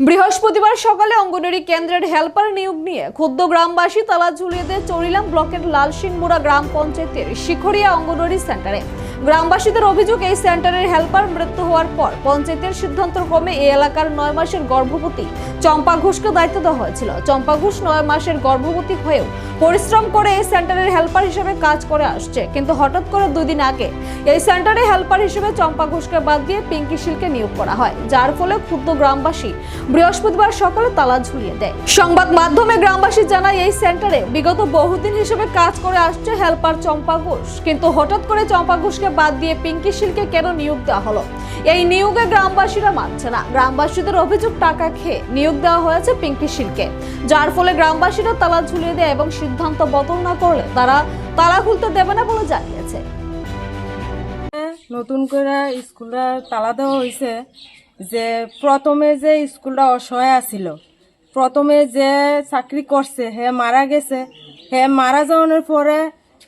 বৃহস্পতিবার সকালে অঙ্গনওয়াড়ি কেন্দ্রের হেল্পার নিয়োগ নিয়ে ক্ষুদ্র গ্রামবাসী তালা ঝুলিয়ে দিয়ে চরিলাম ব্লকের লালসিংমুড়া গ্রাম পঞ্চায়েতের শিখরিয়া অঙ্গনওয়াড়ি সেন্টারে। গ্রামবাসীদের অভিযোগ, এই সেন্টারের হেল্পার মৃত্যু হওয়ার পর পঞ্চায়েতের সিদ্ধান্ত ক্রমে এই এলাকার নয় মাসের গর্ভবতী চম্পা ঘোষকে দায়িত্ব দেওয়া হয়েছিল। চম্পা ঘোষ নয় মাসের গর্ভবতী হয়েও পরিশ্রম করে এই সেন্টারের হেল্পার হিসেবে কাজ করে আসছে। কিন্তু হঠাৎ করে দুই দিন আগে এই সেন্টারে হেল্পার হিসেবে চম্পা ঘোষকে বাদ দিয়ে পিঙ্কি শিলকে নিয়োগ করা হয়, যার ফলে ক্ষুদ্র গ্রামবাসী বৃহস্পতিবার সকালে তালা ঝুলিয়ে দেয়। সংবাদ মাধ্যমে গ্রামবাসী জানায়, এই সেন্টারে বিগত বহুদিন হিসেবে কাজ করে আসছে হেল্পার চম্পা ঘোষ। কিন্তু হঠাৎ করে চম্পা ঘোষকে বাদ দিয়ে পিঙ্কি শিলকে কেন নিয়োগ দেওয়া হলো? এই নিয়োগে গ্রামবাসীরা মানছে না। গ্রামবাসীদের অভিযোগ, টাকা খেয়ে নিয়োগ দেওয়া হয়েছে পিঙ্কি শিলকে। যার ফলে গ্রামবাসীরা তালা ঝুলিয়ে দেয় এবং সিদ্ধান্ত বদল না করলে তারা তালা খুলতে দেবে না বলে জানিয়েছে। নতুন করে স্কুলটা তালা দেওয়া হয়েছে যে প্রথমে যে স্কুলটা অসহায় আছিল, প্রথমে যে চাকরি করছে, হে মারা গেছে, হে মারা যাওয়ানোর পরে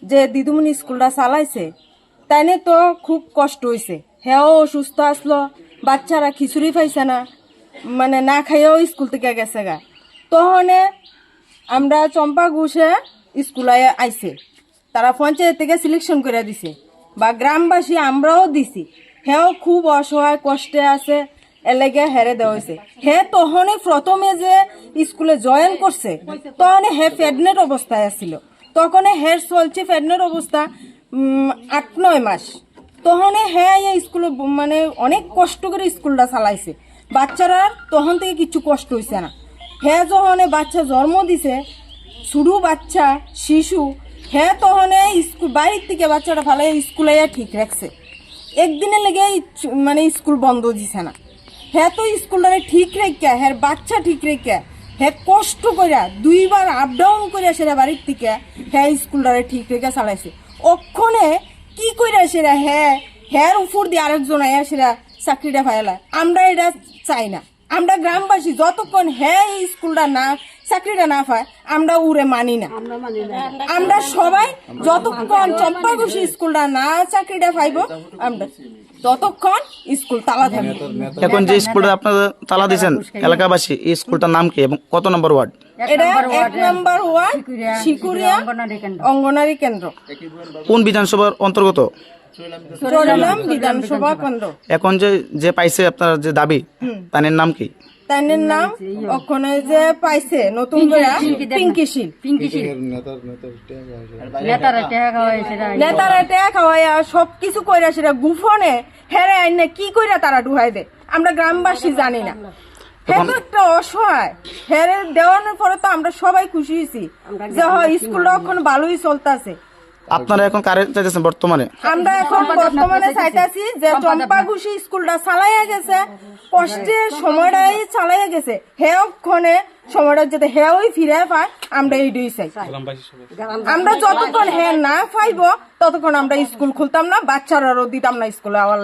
যে দিদুমনি স্কুলটা চালাইছে তাইনে তো খুব কষ্ট হয়েছে হেও অসুস্থ আসলো, বাচ্চারা খিচুড়ি পাইছে না মানে না খাইয়েও স্কুল থেকে গেছে গা। তখনে আমরা চম্পা ঘুষে স্কুলে আইছে। তারা পঞ্চায়েত থেকে সিলেকশন করে দিছে। বা গ্রামবাসী আমরাও দিছি। হেও খুব অসহায়, কষ্টে আছে, এলেগে হেরে দেওয়া হয়েছে হে তখনই প্রথমে যে স্কুলে জয়েন করছে, তখন হে প্রেগনেন্ট অবস্থায় আছিল। তখন হের চলছে প্রেগনেন্ট অবস্থা আট, নয় মাস। তখনে হ্যাঁ এই স্কুল মানে অনেক কষ্ট করে স্কুলটা চালাইছে। বাচ্চারা তখন থেকে কিছু কষ্ট হয়েছে না। হ্যাঁ যখন বাচ্চা জন্ম দিছে শুরু বাচ্চা, শিশু হ্যাঁ তখন স্কুল বাইরের থেকে বাচ্চাটা ভালো স্কুলে ঠিক রাখছে। একদিনের লেগে মানে স্কুল বন্ধ দিছে না। হ্যাঁ তো স্কুলটারে ঠিক রেখে হ্যাঁ বাচ্চা ঠিক রেখে হ্যাঁ কষ্ট কইরা দুইবার আপ ডাউন করে সেরা বাড়ির থেকে হ্যাঁ স্কুলটারে ঠিক রেখে চালাইছে। অক্ষণে কি করে সেরা হ্যাঁ হ্যাঁ উপর দিয়ে আরেকজন আয়া সেরা চাকরিটা ফাইলা আমরা এটা চাই না। আমরা গ্রামবাসী যতক্ষণ হ্যাঁ এই স্কুলটা না চাকরিটা না পায় আমরা উড়ে মানি না। আমরা সবাই যতক্ষণ চম্পাগুষি স্কুলটা না চাকরিটা পাইব আমরা ততক্ষণ স্কুল তালা থাকবে এখন যে স্কুলটা আপনারা তালা দিয়েছেন এলাকাবাসী এই স্কুলটার নাম কি এবং কত নম্বর ওয়ার্ড? এটা এক নাম্বার ওয়ার্ড শিকুরিয়া অঙ্গনারী কেন্দ্র। কোন বিধানসভার অন্তর্গত? বিধানসভা কেন্দ্র। এখন যে যে পাইছে আপনার যে দাবি তার নাম কি? তাইনের নাম? ওখানে যে পাইছে নতুন করে? পিঙ্কি শীল। নেতারা টেক খাওয়াইয়া সব কিছু কইরা সেটা গুফনে হেরে আইনে কি কইরা তারা ডুহাই দে আমরা গ্রামবাসী জানি না। হ্যাঁ তো একটা অসহায়। হেরে দেওয়ানোর পরে তো আমরা সবাই খুশি হয়েছি যে হয় স্কুলটা এখন ভালোই চলতেছে। আপনারা এখন কারে চাইতেছেন বর্তমানে? আমরা এখন বর্তমানে চাইতাছি যে চম্পা ঘুষি স্কুলটা চালাইয়া গেছে কষ্টের সময়টাই চালাইয়া গেছে। হেক্ষণে সময়টা যাতে হেওই ফিরে পায়, আমরা এইটাই চাই। আমরা যতক্ষণ হে না পাইব, ততক্ষণ আমরা স্কুল খুলতাম না বাচ্চারাও দিতাম না স্কুলে আবার